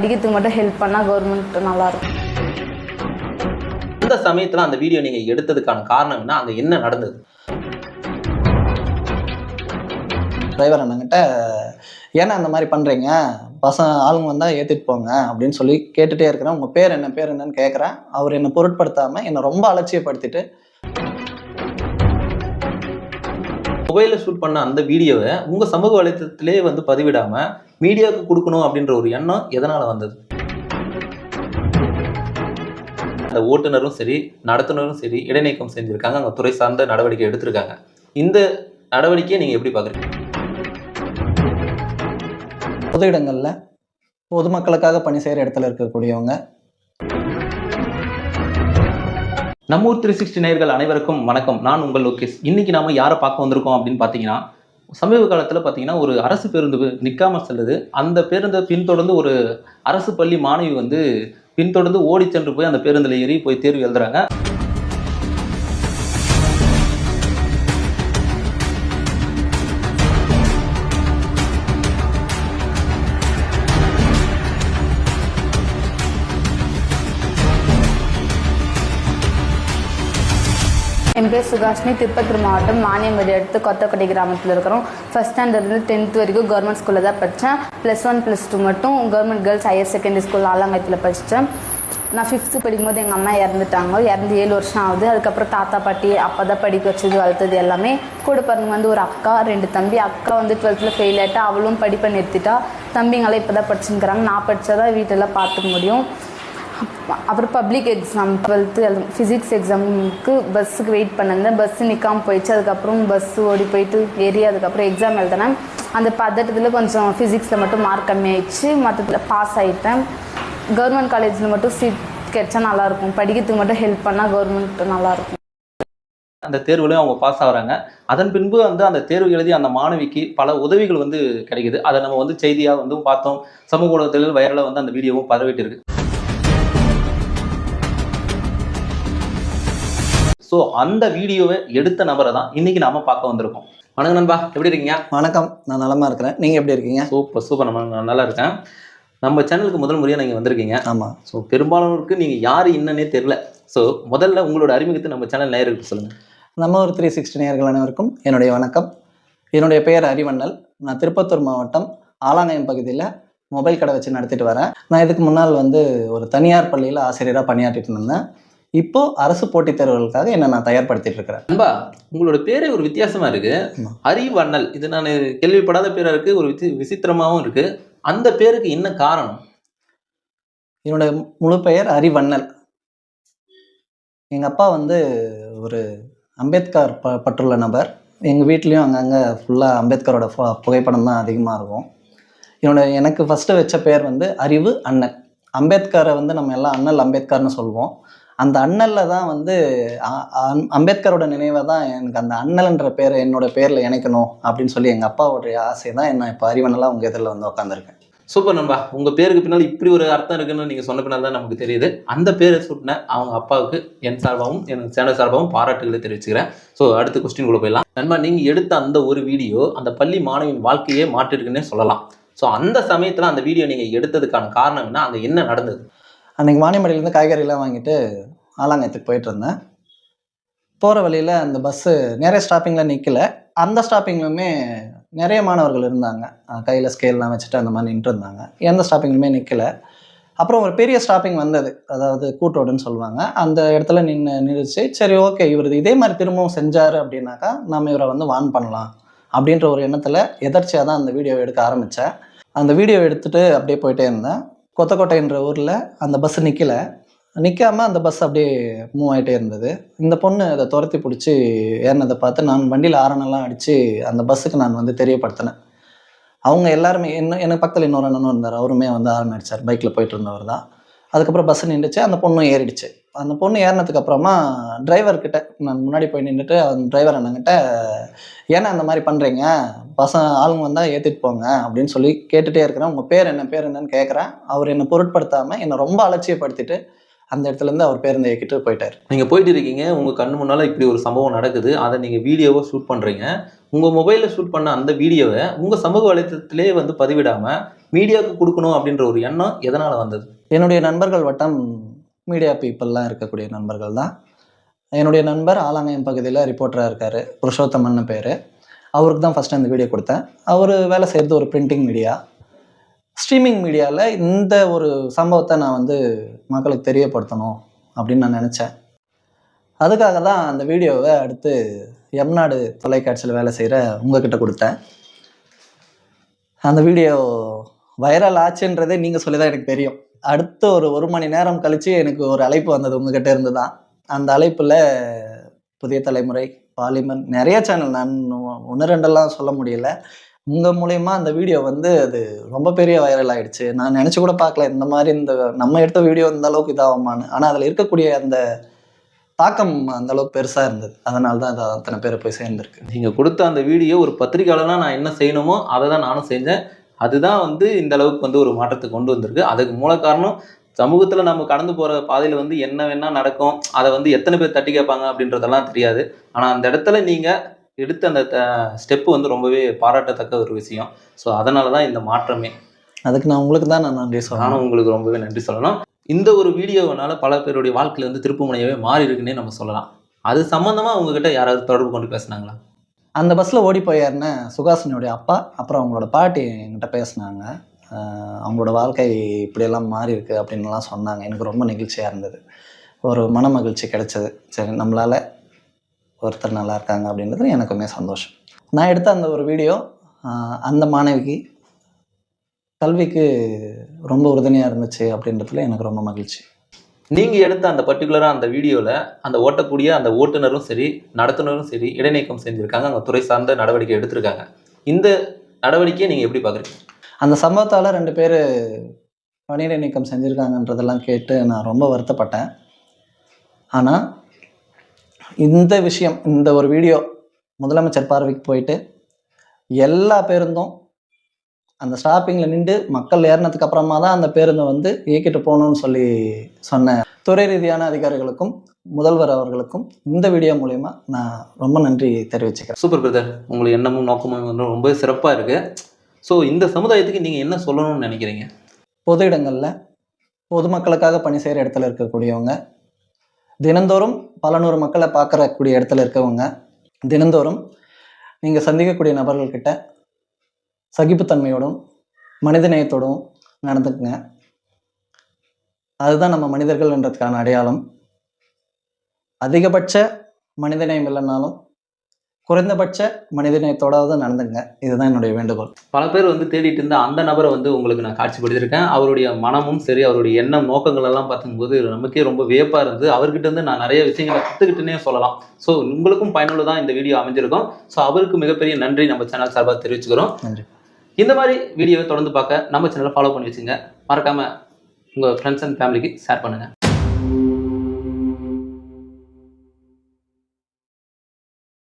படிக்கிறதுக்கு மட்டும் ஹெல்ப் பண்ணால் கவர்மெண்ட் நல்லாயிருக்கும். அந்த சமயத்துல அந்த வீடியோ நீங்க எடுத்ததுக்கான காரணம் என்ன? அங்க என்ன நடந்தது? டிரைவர் அண்ணங்கிட்ட ஏன்னா அந்த மாதிரி பண்ணுறீங்க பசங்க ஆளுங்க வந்தால் ஏற்றிட்டு போங்க அப்படின்னு சொல்லி கேட்டுகிட்டே இருக்கிறேன். உங்கள் பேர் என்ன பேர் என்னன்னு கேட்குறேன் அவர் என்னை பொருட்படுத்தாமல் என்னை ரொம்ப அலட்சியப்படுத்திட்டு மொபைல்ல ஷூட் பண்ண அந்த வீடியோவை உங்க சமூக வலைத்தளத்திலே வந்து பதிவிடாம மீடியாவுக்கு கொடுக்கணும் அப்படின்ற ஒரு எண்ணம் எதனால வந்தது? அந்த ஓட்டுநரும் சரி நடத்துனரும் சரி இடைநீக்கம் செஞ்சிருக்காங்க. அங்க துறை சார்ந்த நடவடிக்கை எடுத்திருக்காங்க. இந்த நடவடிக்கையை நீங்க எப்படி பாக்குறீங்க பொது இடங்களில் பொதுமக்களுக்காக பணி செய்கிற இடத்துல இருக்கக்கூடியவங்க. நம்ம ஊர் த்ரீ சிக்ஸ்டி நேயர்கள் அனைவருக்கும் வணக்கம். நான் உங்கள் லோகேஷ். இன்னைக்கு நாம யாரை பார்க்க வந்திருக்கோம் அப்படின்னு பார்த்தீங்கன்னா சமீப காலத்தில் பார்த்தீங்கன்னா ஒரு அரசு பேருந்து நிற்காமல் செல்லுது. அந்த பேருந்தை பின்தொடர்ந்து ஒரு அரசு பள்ளி மாணவி வந்து பின்தொடர்ந்து ஓடி சென்று போய் அந்த பேருந்தில் ஏறி போய் தேர்வு எழுதுறாங்க. என் பேர் சுகாஷினி. திருப்பத்தூர் மாவட்டம் மானியம்படி அடுத்து கொத்தக்கொட்டை கிராமத்தில் இருக்கிறோம். ஃபஸ்ட் ஸ்டாண்டர்ட்லேருந்து டென்த் வரைக்கும் கவர்மெண்ட் ஸ்கூலில் தான் படித்தேன் ப்ளஸ் ஒன் ப்ளஸ் டூ மட்டும் government girls higher secondary school ஆலங்கத்தில் படித்தேன் நான் ஃபிஃப்த்து படிக்கும்போது எங்கள் அம்மா இறந்துட்டாங்க. இறந்து ஏழு வருஷம் ஆகுது. அதுக்கப்புறம் தாத்தா பாட்டி அப்பா தான் படிக்க வச்சது வளர்த்தது எல்லாமே. கூட பிறந்தவங்க வந்து ஒரு அக்கா ரெண்டு தம்பி. அக்கா வந்து டுவெல்த்தில் ஃபெயில் ஆகிட்டா அவளும் படிப்பை நிறுத்திட்டா. தம்பிங்களாம் இப்போ தான் படிச்சுங்கிறாங்க நான் படித்தா தான் வீட்டெல்லாம் பார்த்துக்க முடியும். அப்புறம் பப்ளிக் எக்ஸாம் டுவெல்த்து ஃபிசிக்ஸ் எக்ஸாமுக்கு பஸ்ஸுக்கு வெயிட் பண்ணிருந்தேன். பஸ்ஸு நிற்காம போயிடுச்சு. அதுக்கப்புறம் பஸ்ஸு ஓடி போயிட்டு ஏறி அதுக்கப்புறம் எக்ஸாம் எழுதினேன். அந்த பதட்டத்தில் கொஞ்சம் ஃபிசிக்ஸில் மட்டும் மார்க் கம்மியாயிடுச்சு. மற்றத்தில் பாஸ் ஆகிட்டேன் கவர்மெண்ட் காலேஜில் மட்டும் சீட் கிடைச்சா நல்லாயிருக்கும் படிக்கிறதுக்கு மட்டும் ஹெல்ப் பண்ணால் கவர்மெண்ட் நல்லாயிருக்கும் அந்த தேர்வுலையும் அவங்க பாஸ் ஆகுறாங்க. அதன் பின்பு வந்து அந்த தேர்வு எழுதி அந்த மாணவிக்கு பல உதவிகள் வந்து கிடைக்குது. அதை நம்ம வந்து செய்தியாக வந்து பார்த்தோம். சமூக ஊடகத்தில் வைரலாக வந்து அந்த வீடியோவும் பரவிட்டு இருக்கு. ஸோ அந்த வீடியோவை எடுத்த நபரை தான் இன்னைக்கு நாம பார்க்க வந்திருக்கோம். வணக்கம் நண்பா எப்படி இருக்கீங்க? வணக்கம் நான் நலமா இருக்கிறேன். நீங்கள் எப்படி இருக்கீங்க? சூப்பர் சூப்பர் நம்ம நான் நல்லா இருக்கேன். நம்ம சேனலுக்கு முதல் முறையாக நீங்கள் வந்திருக்கீங்க. ஆமாம் ஸோ பெரும்பாலானோருக்கு நீங்கள் யார் என்னன்னே தெரில ஸோ முதல்ல உங்களோட அறிமுகத்தை நம்ம சேனல் நேயர்களுக்கு சொல்லுங்கள் நம்ம ஒரு த்ரீ சிக்ஸ்டி நேயர்கள் அனைவருக்கும் என்னுடைய வணக்கம். என்னுடைய பெயர் அறிவண்ணல். நான் திருப்பத்தூர் மாவட்டம் ஆலாங்கயம் பகுதியில் மொபைல் கடை வச்சு நடத்திட்டு வரேன். நான் இதுக்கு முன்னால் வந்து ஒரு தனியார் பள்ளியில் ஆசிரியராக பணியாற்றிட்டு இருந்தேன். இப்போ அரசு போட்டித் தேர்வுகளுக்காக என்னை நான் தயார்படுத்திட்டு இருக்கிறேன். அன்பா உங்களோட பேரே ஒரு வித்தியாசமா இருக்கு. அறிவண்ணல் இது நான் கேள்விப்படாத பேரா இருக்கு ஒரு விசி விசித்திரமாவும் இருக்கு. அந்த பேருக்கு என்ன காரணம்? என்னுடைய முழு பெயர் அறிவண்ணல். எங்கள் அப்பா வந்து ஒரு அம்பேத்கர் ப பற்றுள்ள நபர். எங்கள் வீட்லேயும் அங்கங்கே ஃபுல்லாக அம்பேத்கரோட புகைப்படம் தான் அதிகமாக இருக்கும். என்னோட எனக்கு ஃபஸ்ட்டு வச்ச பேர் வந்து அறிவு அண்ணல். அம்பேத்கரை வந்து நம்ம எல்லாம் அண்ணல் அம்பேத்கர்னு சொல்லுவோம் அந்த அண்ணலில் தான் வந்து அம்பேத்கரோட நினைவை தான் எனக்கு அந்த அண்ணல்ன்ற பேரை என்னோட பேரில் இணைக்கணும் அப்படின்னு சொல்லி எங்கள் அப்பாவுடைய ஆசை தான் என்ன இப்போ அறிவனெல்லாம் உங்கள் இதில் வந்து உட்காந்துருக்கேன் சூப்பர் நண்பா. உங்க பேருக்கு பின்னால் இப்படி ஒரு அர்த்தம் இருக்குன்னு நீங்க சொன்ன பின்னால் தான் நமக்கு தெரியுது. அந்த பேரை சுட்டின அவங்க அப்பாவுக்கு என் சார்பாகவும் என் சேனல் சார்பாகவும் பாராட்டுகளை தெரிவிச்சுக்கிறேன். ஸோ அடுத்த கொஸ்டின் கூட போயிடலாம். நண்பா நீங்க எடுத்த அந்த ஒரு வீடியோ அந்த பள்ளி மாணவியின் வாழ்க்கையே மாற்றிருக்குன்னே சொல்லலாம். ஸோ அந்த சமயத்தில் அந்த வீடியோ நீங்கள் எடுத்ததுக்கான காரணம் என்ன? அங்கே என்ன நடந்தது? அன்றைக்கி மானியமடையிலேருந்து காய்கறிலாம் வாங்கிட்டு ஆலாங்கத்துக்கு போயிட்டு இருந்தேன் போகிற வழியில் அந்த பஸ்ஸு நிறைய ஸ்டாப்பிங்கில் நிற்கல அந்த ஸ்டாப்பிங்லுமே நிறைய மாணவர்கள் இருந்தாங்க. கையில் ஸ்கேல்லாம் வச்சுட்டு அந்த மாதிரி நின்று இருந்தாங்க. எந்த ஸ்டாப்பிங்லுமே நிற்கல அப்புறம் ஒரு பெரிய ஸ்டாப்பிங் வந்தது. அதாவது கூட்டோடுன்னு சொல்லுவாங்க. அந்த இடத்துல நின்று நிறுச்சு சரி ஓகே இவர் இதே மாதிரி திரும்பவும் செஞ்சார் அப்படின்னாக்கா நம்ம இவரை வந்து வான் பண்ணலாம் அப்படின்ற ஒரு எண்ணத்தில் எதர்ச்சியாக தான் அந்த வீடியோ எடுக்க ஆரம்பித்தேன் அந்த வீடியோ எடுத்துகிட்டு அப்படியே போயிட்டே இருந்தேன். கொத்தக்கோட்டைன்ற ஊரில் அந்த பஸ் நிற்கல நிற்காம அந்த பஸ் அப்படியே மூவ் ஆகிட்டே இருந்தது. இந்த பொண்ணு அதை துரத்தி பிடிச்சி ஏறினதை பார்த்து நான் வண்டியில் ஆரணெல்லாம் அடித்து அந்த பஸ்ஸுக்கு நான் வந்து தெரியப்படுத்தினேன். அவங்க எல்லாருமே என்ன எனக்கு பக்கத்தில் இன்னொரு அண்ணனும் இருந்தார். அவருமே வந்து ஆரணம் அடித்தார் பைக்கில் போயிட்டு இருந்தவர் தான். அதுக்கப்புறம் பஸ் நின்றுச்சு அந்த பொண்ணும் ஏறிடுச்சு. அந்த பொண்ணு ஏறினதுக்கு அப்புறமா டிரைவர்கிட்ட நான் முன்னாடி போய் நின்றுட்டு அந்த டிரைவர் அண்ணங்கிட்ட ஏன்னா அந்த மாதிரி பண்ணுறீங்க பசங்க ஆளுங்க வந்தால் ஏற்றிட்டு போங்க அப்படின்னு சொல்லி கேட்டுகிட்டே இருக்கிறேன். உங்கள் பேர் என்ன பேர் என்னன்னு கேட்குறேன் அவர் என்னை பொருட்படுத்தாமல் என்னை ரொம்ப அலட்சியப்படுத்திட்டு அந்த இடத்துலேருந்து அவர் பேருந்தை இயக்கிட்டு போயிட்டார். நீங்க போயிட்டு இருக்கீங்க. உங்க கண்ணு முன்னால இப்படி ஒரு சம்பவம் நடக்குது. அதை நீங்க வீடியோவை ஷூட் பண்றீங்க. உங்க மொபைல்ல ஷூட் பண்ண அந்த வீடியோவை உங்க சமூக வலைத்தளத்திலே வந்து பதிவிடாம மீடியாவுக்கு கொடுக்கணும் அப்படின்ற ஒரு எண்ணம் எதனால வந்தது? என்னுடைய நண்பர்கள் வட்டம் மீடியா பீப்புளெலாம் இருக்கக்கூடிய நண்பர்கள் தான். என்னுடைய நண்பர் ஆலாங்கயம் பகுதியில் ரிப்போர்ட்டராக இருக்கார். புருஷோத்தமன்னு பேர். அவருக்கு தான் ஃபஸ்ட்டு அந்த வீடியோ கொடுத்தேன். அவர் வேலை செய்கிறது ஒரு பிரிண்டிங் மீடியா ஸ்ட்ரீமிங் மீடியாவில் இந்த ஒரு சம்பவத்தை நான் வந்து மக்களுக்கு தெரியப்படுத்தணும் அப்படின்னு நான் நினச்சேன். அதுக்காக தான் அந்த வீடியோவை அடுத்து எம்நாடு தொலைக்காட்சியில் வேலை செய்கிற உங்ககிட்ட கொடுத்தேன். அந்த வீடியோ வைரல் ஆச்சுன்றதே நீங்கள் சொல்லி தான் எனக்கு தெரியும். அடுத்த ஒரு ஒரு மணி நேரம் கழித்து எனக்கு ஒரு அழைப்பு வந்தது உங்ககிட்ட இருந்து தான் அந்த அழைப்பில் புதிய தலைமுறை பாலிமர் நிறைய சேனல் நான் ஒன்று ரெண்டெல்லாம் சொல்ல முடியல. உங்கள் மூலயமா அந்த வீடியோ வந்து அது ரொம்ப பெரிய வைரல் ஆயிடுச்சு. நான் நினச்சி கூட பார்க்கல. இந்த மாதிரி இந்த நம்ம எடுத்த வீடியோ இந்த அளவுக்கு இதாகுமான்னு. ஆனால் அதில் இருக்கக்கூடிய அந்த தாக்கம் அந்த அளவுக்கு பெருசாக இருந்தது. அதனால தான் அது அத்தனை பேர் போய் சேர்ந்துருக்கு. நீங்கள் கொடுத்த அந்த வீடியோ ஒரு பத்திரிகையாளனா நான் என்ன செய்யணுமோ அதை தான் நானும் செஞ்சேன். அதுதான் வந்து இந்த அளவுக்கு வந்து ஒரு மாற்றத்தை கொண்டு வந்திருக்கு. அதுக்கு மூல காரணம் சமூகத்துல நம்ம கடந்து போற பாதையில வந்து என்ன வேணா நடக்கும் அதை வந்து எத்தனை பேர் தட்டி கேட்பாங்க அப்படின்றதெல்லாம் தெரியாது. ஆனா அந்த இடத்துல நீங்க எடுத்த அந்த ஸ்டெப் வந்து ரொம்பவே பாராட்டத்தக்க ஒரு விஷயம். ஸோ அதனால தான் இந்த மாற்றமே. அதுக்கு நான் உங்களுக்கு தான் நான் நன்றி சொல்லணும். நானும் உங்களுக்கு ரொம்பவே நன்றி சொல்லணும். இந்த ஒரு வீடியோவனால பல பேருடைய வாழ்க்கையில வந்து திருப்பு முனையவே மாறி இருக்குன்னே நம்ம சொல்லலாம். அது சம்பந்தமா உங்ககிட்ட யாராவது தொடர்பு கொண்டு பேசுனாங்களா? அந்த பஸ்ஸில் ஓடி போயாருன்னு சுகாசினியோடைய அப்பா அப்புறம் அவங்களோட பாட்டி என்கிட்ட பேசினாங்க. அவங்களோட வாழ்க்கை இப்படியெல்லாம் மாறி இருக்குது அப்படின்லாம் சொன்னாங்க. எனக்கு ரொம்ப நெகிழ்ச்சியாக இருந்தது. ஒரு மன மகிழ்ச்சி கிடைச்சது. சரி நம்மளால் ஒருத்தர் நல்லா இருக்காங்க அப்படின்றது எனக்குமே சந்தோஷம். நான் எடுத்த அந்த ஒரு வீடியோ அந்த மாணவிக்கு கல்விக்கு ரொம்ப உறுதுணையாக இருந்துச்சு அப்படின்றதுல எனக்கு ரொம்ப மகிழ்ச்சி. நீங்கள் எடுத்த அந்த பர்டிகுலராக அந்த வீடியோவில் அந்த ஓட்டக்கூடிய அந்த ஓட்டுநரும் சரி நடத்துனரும் சரி இடைநீக்கம் செஞ்சுருக்காங்க. அவங்க துறை சார்ந்த நடவடிக்கை எடுத்திருக்காங்க. இந்த நடவடிக்கையை நீங்கள் எப்படி பார்க்குறீங்க? அந்த சம்பவத்தால் ரெண்டு பேர் பணியிடை நீக்கம் செஞ்சுருக்காங்கன்றதெல்லாம் கேட்டு நான் ரொம்ப வருத்தப்பட்டேன். ஆனால் இந்த விஷயம் இந்த ஒரு வீடியோ முதலமைச்சர் பார்வைக்கு போயிட்டு எல்லா பேருந்தும் அந்த ஸ்டாப்பிங்கில் நின்று மக்கள் ஏறினதுக்கு அப்புறமா தான் அந்த பேருந்தை வந்து இயக்கிட்டு போகணும்னு சொல்லி சொன்ன துறை ரீதியான அதிகாரிகளுக்கும் முதல்வர் அவர்களுக்கும் இந்த வீடியோ மூலயமா நான் ரொம்ப நன்றி தெரிவிச்சுக்கிறேன். சூப்பர் பிரதர் உங்களுக்கு எண்ணமும் நோக்கமும் ரொம்ப சிறப்பா இருக்கு. ஸோ இந்த சமுதாயத்துக்கு நீங்க என்ன சொல்லணும்னு நினைக்கிறீங்க? பொது இடங்களில் பொதுமக்களுக்காக பணி செய்கிற இடத்துல இருக்கக்கூடியவங்க தினந்தோறும் பல நூறு மக்களை பார்க்கறக்கூடிய இடத்துல இருக்கவங்க தினந்தோறும் நீங்கள் சந்திக்கக்கூடிய நபர்கள்கிட்ட சகிப்புத்தன்மையோடும் மனிதநேயத்தோடும் நடந்துக்குங்க. அதுதான் நம்ம மனிதர்கள்ன்றதுக்கான அடையாளம். அதிகபட்ச மனிதநேயம் இல்லைனாலும் குறைந்தபட்ச மனிதநேயத்தோடாவது நடந்துங்க இதுதான் என்னுடைய வேண்டுகோள். பல பேர் வந்து தேடிட்டு இருந்த அந்த நபரை வந்து உங்களுக்கு நான் காட்சிப்படுத்தியிருக்கேன். அவருடைய மனமும் சரி அவருடைய எண்ணம் நோக்கங்கள் எல்லாம் பார்க்கும்போது நமக்கே ரொம்ப வியப்பா இருந்து அவர்கிட்ட இருந்து நான் நிறைய விஷயங்களை கற்றுக்கிட்டுனே சொல்லலாம். ஸோ உங்களுக்கும் பயனுள்ளதான் இந்த வீடியோ அமைஞ்சிருக்கும். ஸோ அவருக்கு மிகப்பெரிய நன்றி. நம்ம சேனல் சார்பாக தெரிவிச்சுக்கிறோம். நன்றி. இந்த மாதிரி வீடியோவை தொடர்ந்து பார்க்க நம்ம சேனலை ஃபாலோ பண்ணி வச்சுங்க. மறக்காமல் உங்கள் ஃப்ரெண்ட்ஸ் அண்ட் ஃபேமிலிக்கு ஷேர் பண்ணுங்கள்